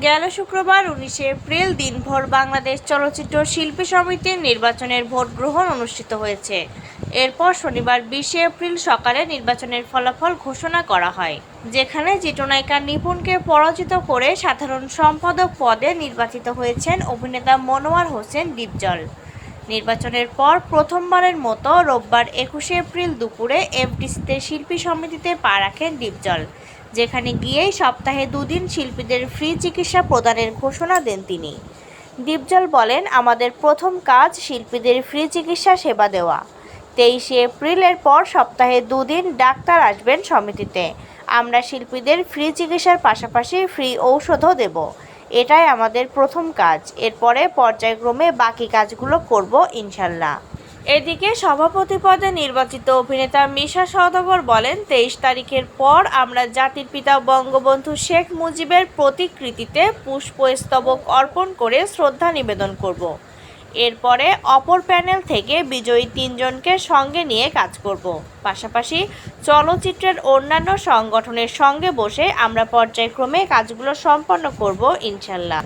গেল শুক্রবার উনিশে এপ্রিল দিনভর বাংলাদেশ চলচ্চিত্র শিল্পী সমিতির নির্বাচনের ভোট গ্রহণ অনুষ্ঠিত হয়েছে। এরপর শনিবার বিশে এপ্রিল সকালে নির্বাচনের ফলাফল ঘোষণা করা হয়, যেখানে চিত্রনায়িকা নিপুণকে পরাজিত করে সাধারণ সম্পাদক পদে নির্বাচিত হয়েছেন অভিনেতা মনোয়ার হোসেন ডিপজল নির্বাচনের পর প্রথমবারের মতো রোববার একুশে এপ্রিল দুপুরে এফডিসিতে শিল্পী সমিতিতে পা রাখেন ডিপজল যেখানে গিয়েই সপ্তাহে দুদিন শিল্পীদের ফ্রি চিকিৎসা প্রদানের ঘোষণা দেন তিনি। দীপজল বলেন, আমাদের প্রথম কাজ শিল্পীদের ফ্রি চিকিৎসা সেবা দেওয়া। তেইশে এপ্রিলের পর সপ্তাহে দুদিন ডাক্তার আসবেন সমিতিতে। আমরা শিল্পীদের ফ্রি চিকিৎসার পাশাপাশি ফ্রি ঔষধও দেব। এটাই আমাদের প্রথম কাজ। এরপরে পর্যায়ক্রমে বাকি কাজগুলো করব ইনশাল্লাহ। এদিকে সভাপতি পদে নির্বাচিত অভিনেতা মিশা সওদাগর বলেন, তেইশ তারিখের পর আমরা জাতির পিতা বঙ্গবন্ধু শেখ মুজিবের প্রতিকৃতিতে পুষ্পস্তবক অর্পণ করে শ্রদ্ধা নিবেদন করব। এরপরে অপর প্যানেল থেকে বিজয়ী তিনজনকে সঙ্গে নিয়ে কাজ করব। পাশাপাশি চলচ্চিত্রের অন্যান্য সংগঠনের সঙ্গে বসে আমরা পর্যায়ক্রমে কাজগুলো সম্পন্ন করব, ইনশাল্লাহ।